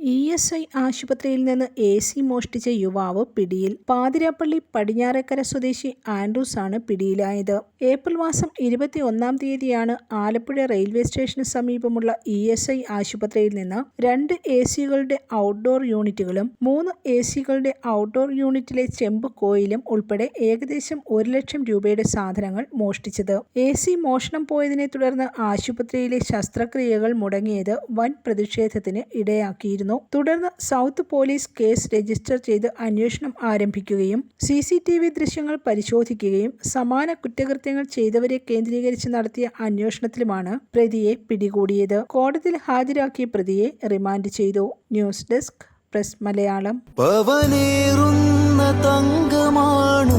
E S I ആശുപത്രിയിൽ നിന്ന് A C മോഷ്ടിച്ച യുവാവ് പിടിയിൽ. പാതിരാപ്പള്ളി പടിഞ്ഞാറേക്കര സ്വദേശി ആൻഡ്രൂസ് ആണ് പിടിയിലായത്. ഏപ്രിൽ മാസം ഇരുപത്തി ഒന്നാം തീയതിയാണ് ആലപ്പുഴ റെയിൽവേ സ്റ്റേഷന് സമീപമുള്ള ഇ എസ് ഐ ആശുപത്രിയിൽ നിന്ന് രണ്ട് എ സികളുടെ ഔട്ട്ഡോർ യൂണിറ്റുകളും മൂന്ന് എ സികളുടെ ഔട്ട്ഡോർ യൂണിറ്റിലെ ചെമ്പ് കോയിലും ഉൾപ്പെടെ ഏകദേശം ഒരു ലക്ഷം രൂപയുടെ സാധനങ്ങൾ മോഷ്ടിച്ചത്. എ സി മോഷണം പോയതിനെ തുടർന്ന് ആശുപത്രിയിലെ ശസ്ത്രക്രിയകൾ മുടങ്ങിയത് വൻ പ്രതിഷേധത്തിന് ഇടയാക്കിയിരുന്നു. തുടർന്ന് സൗത്ത് പോലീസ് കേസ് രജിസ്റ്റർ ചെയ്ത് അന്വേഷണം ആരംഭിക്കുകയും സി സി ടി വി ദൃശ്യങ്ങൾ പരിശോധിക്കുകയും സമാന കുറ്റകൃത്യങ്ങൾ ചെയ്തവരെ കേന്ദ്രീകരിച്ച് നടത്തിയ അന്വേഷണത്തിലുമാണ് പ്രതിയെ പിടികൂടിയത്. കോടതിയിൽ ഹാജരാക്കിയ പ്രതിയെ റിമാൻഡ് ചെയ്തു. News desk press Malayalam. തങ്കമാണു